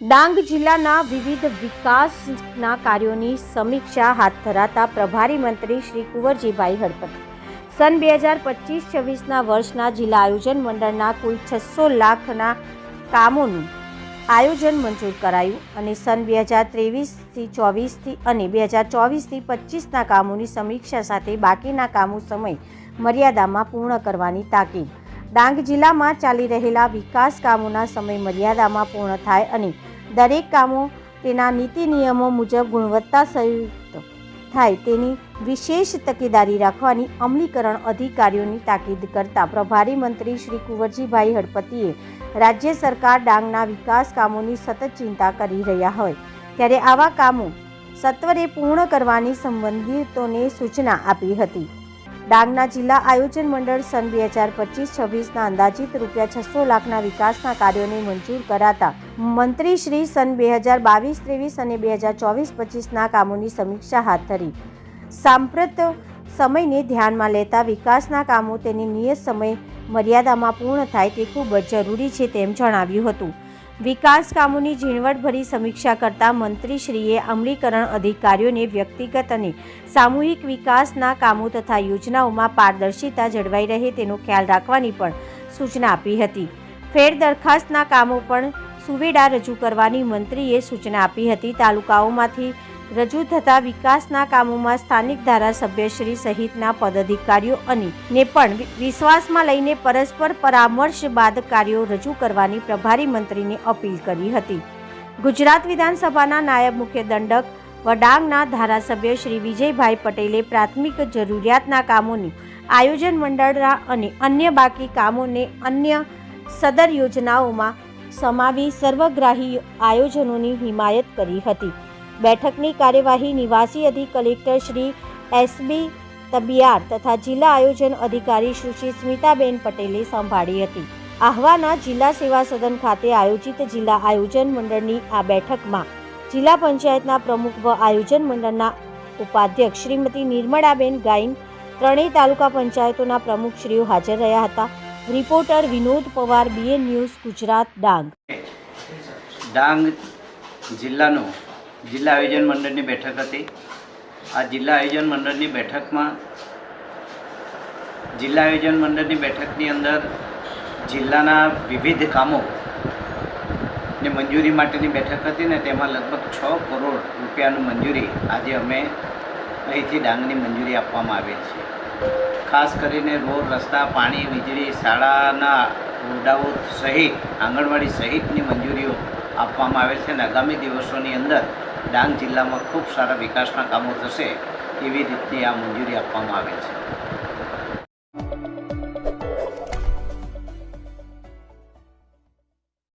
ડાંગ જિલ્લાના વિવિધ વિકાસના કાર્યોની સમીક્ષા હાથ ધરાતા પ્રભારી મંત્રી શ્રી કુંવરજીભાઈ હળપતિ. સન બે હજાર પચીસ છવ્વીસના વર્ષના જિલ્લા આયોજન મંડળના કુલ છસો લાખના કામોનું આયોજન મંજૂર કરાયું અને સન બે હજાર ત્રેવીસથી ચોવીસથી અને બે હજાર ચોવીસથી પચીસના કામોની સમીક્ષા સાથે બાકીના કામો સમય મર્યાદામાં પૂર્ણ કરવાની તાકીદ. ડાંગ જિલ્લામાં ચાલી રહેલા વિકાસ કામોના સમય મર્યાદામાં પૂર્ણ થાય અને દરેક કામો તેના નીતિ નિયમો મુજબ ગુણવત્તા સયુક્ત થાય તેની વિશેષ તકેદારી રાખવાની અમલીકરણ અધિકારીઓની તાકીદ કરતા પ્રભારી મંત્રી શ્રી કુંવરજીભાઈ હળપતિએ રાજ્ય સરકાર ડાંગના વિકાસ કામોની સતત ચિંતા કરી રહ્યા હોય ત્યારે આવા કામો સત્વરે પૂર્ણ કરવાની સંબંધિતોને સૂચના આપી હતી. ડાંગના જિલ્લા આયોજન મંડળ સન બે હજાર પચીસ છવ્વીસના અંદાજિત રૂપિયા છસો લાખના વિકાસના કાર્યોને મંજૂર કરાતા મંત્રી શ્રી સન બે હજાર બાવીસ, ત્રેવીસ અને બે હજાર ચોવીસ પચીસના કામોની સમીક્ષા હાથ ધરી. સાંપ્રત સમયને ધ્યાનમાં લેતા વિકાસના કામો તેની નિયત સમય મર્યાદામાં પૂર્ણ થાય તે ખૂબ જ જરૂરી છે તેમ જણાવ્યું હતું. વિકાસ કામોની ઝીણવટભરી સમીક્ષા કરતા મંત્રીશ્રીએ અમલીકરણ અધિકારીઓને વ્યક્તિગત અને સામૂહિક વિકાસના કામો તથા યોજનાઓમાં પારદર્શિતા જળવાઈ રહે તેનો ખ્યાલ રાખવાની પણ સૂચના આપી હતી. ફેર દરખાસ્તના કામો પણ સુવેડા રજૂ કરવાની મંત્રીએ સૂચના આપી હતી. તાલુકાઓમાંથી રજૂ થતા વિકાસના કામોમાં સ્થાનિક ધારાસભ્યશ્રી સહિતના પદાધિકારીઓ અને ને પણ વિશ્વાસમાં લઈને પરસ્પર પરામર્શ બાદ કાર્યો રજૂ કરવાની પ્રભારી મંત્રીને અપીલ કરી હતી. ગુજરાત વિધાનસભાના નાયબ મુખ્ય દંડક વડાંગના ધારાસભ્ય શ્રી વિજયભાઈ પટેલે પ્રાથમિક જરૂરિયાતના કામોની આયોજન મંડળના અને અન્ય બાકી કામોને અન્ય સદર યોજનાઓમાં સમાવી સર્વગ્રાહી આયોજનોની હિમાયત કરી હતી. બેઠકની કાર્યવાહી નિવાસી અધિક કલેક્ટર શ્રી એસબી તબિયાર તથા જિલ્લા આયોજન અધિકારી સુશ્રી સ્મિતાબેન પટેલે સંભાળી હતી. આહવાના જિલ્લા સેવા સદન ખાતે આયોજિત જિલ્લા આયોજન મંડળની આ બેઠકમાં જિલ્લા પંચાયતના પ્રમુખ વ આયોજન મંડળના ઉપાધ્યક્ષ શ્રીમતી નિર્મળાબેન ગાઈન ત્રણેય તાલુકા પંચાયતોના પ્રમુખશ્રીઓ હાજર રહ્યા હતા. Reporter Vinod Pawar BN news Gujarat Dang. Dang જિલ્લાનું જિલ્લા આયોજન મંડળની બેઠક હતી. આ જિલ્લા આયોજન મંડળની બેઠકમાં જિલ્લા આયોજન મંડળની બેઠકની અંદર જિલ્લાના વિવિધ કામો ને મંજૂરી માટેની બેઠક હતી ને તેમાં લગભગ છ કરોડ રૂપિયાનું મંજૂરી આજે અમે અહીંથી ડાંગની મંજૂરી આપવામાં આવેલ છે. ખાસ કરીને રોડ, રસ્તા, પાણી, વીજળી, શાળાના ઓરડાઓ સહિત, આંગણવાડી સહિતની મંજૂરીઓ આપવામાં આવે છે અને આગામી દિવસોની અંદર ડાંગ જિલ્લામાં ખૂબ સારા વિકાસના કામો થશે એવી રીતની આ મંજૂરી આપવામાં આવે છે.